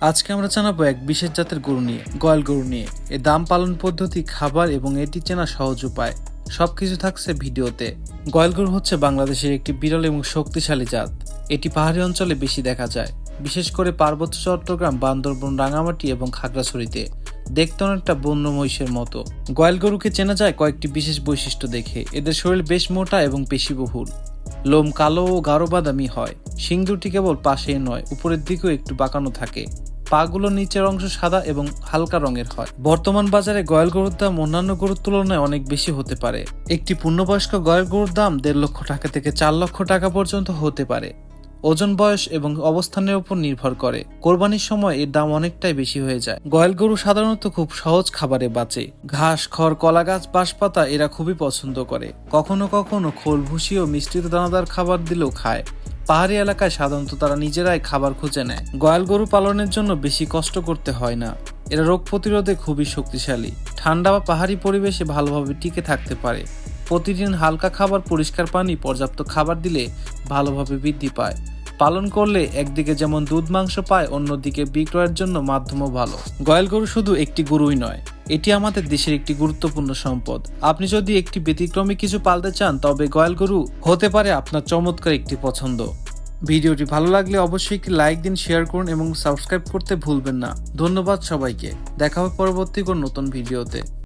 আজকে আমরা জানাব এক বিশেষ জাতের গরু নিয়ে, গয়াল গরু নিয়ে। এ দাম পালন পদ্ধতি, খাবার এবং এটি চেনা সহজ উপায়। সবকিছু থাকছে ভিডিওতে। গয়াল গরু হচ্ছে বাংলাদেশের একটি বিরল এবং শক্তিশালী জাত। এটি পাহাড়ি অঞ্চলে বেশি দেখা যায়। বিশেষ করে পার্বত্য চট্টগ্রাম, বান্দরবন, রাঙামাটি এবং খাগড়াছড়িতে। দেখতে অনেকটা বন্য মহিষের মতো। গয়াল গরুকে চেনা যায় কয়েকটি বিশেষ বৈশিষ্ট্য দেখে। এদের শরীর বেশ মোটা এবং পেশিবহুল। লোম কালো ও গাঢ় বাদামি হয়। শিং দুটি কেবল পাশেই নয়, উপরের দিকেও একটু বাঁকানো থাকে। পাগুলো নিচের অংশ সাদা এবং হালকা রঙের হয়। বর্তমান বাজারে গয়াল গরুর দাম অন্যান্য গরুর তুলনায় অনেক বেশি হতে পারে। একটি পূর্ণবয়স্ক গয়াল গরুর দাম দেড় লক্ষ টাকা থেকে চার লক্ষ টাকা পর্যন্ত হতে পারে। ওজন, বয়স এবং অবস্থানের উপর নির্ভর করে। কোরবানির সময় এর দাম অনেকটাই বেশি হয়ে যায়। গয়াল গরু সাধারণত খুব সহজ খাবারে বাঁচে। ঘাস, খড় কলা গাছ বাঁশপাতা এরা খুবই পছন্দ করে। কখনো কখনো খোল ভুসি ও মিশ্রিত দানাদার খাবার দিলেও খায়। পাহাড়ি এলাকায় সাধারণত তারা নিজেরাই খাবার খুঁজে নেয়। গয়াল গরু পালনের জন্য বেশি কষ্ট করতে হয় না। এরা রোগ প্রতিরোধে খুবই শক্তিশালী। ঠান্ডা বা পাহাড়ি পরিবেশে ভালোভাবে টিকে থাকতে পারে। প্রতিদিন হালকা খাবার, পরিষ্কার পানি, পর্যাপ্ত খাবার দিলে ভালোভাবে বৃদ্ধি পায়। পালন করলে একদিকে যেমন দুধ, মাংস পায়, অন্যদিকে বিক্রয়ের জন্য মাধ্যমও ভালো। গয়াল গরু শুধু একটি গরুই নয় এটি আমাদের দেশের একটি গুরুত্বপূর্ণ সম্পদ। আপনি যদি একটি ব্যতিক্রমী কিছু পালতে চান, তবে গয়াল গরু হতে পারে আপনার চমৎকার একটি পছন্দ। ভিডিওটি ভালো লাগলে অবশ্যই একটি লাইক দিন, শেয়ার করুন এবং সাবস্ক্রাইব করতে ভুলবেন না। ধন্যবাদ সবাইকে। দেখা হবে পরবর্তী কোন নতুন ভিডিওতে।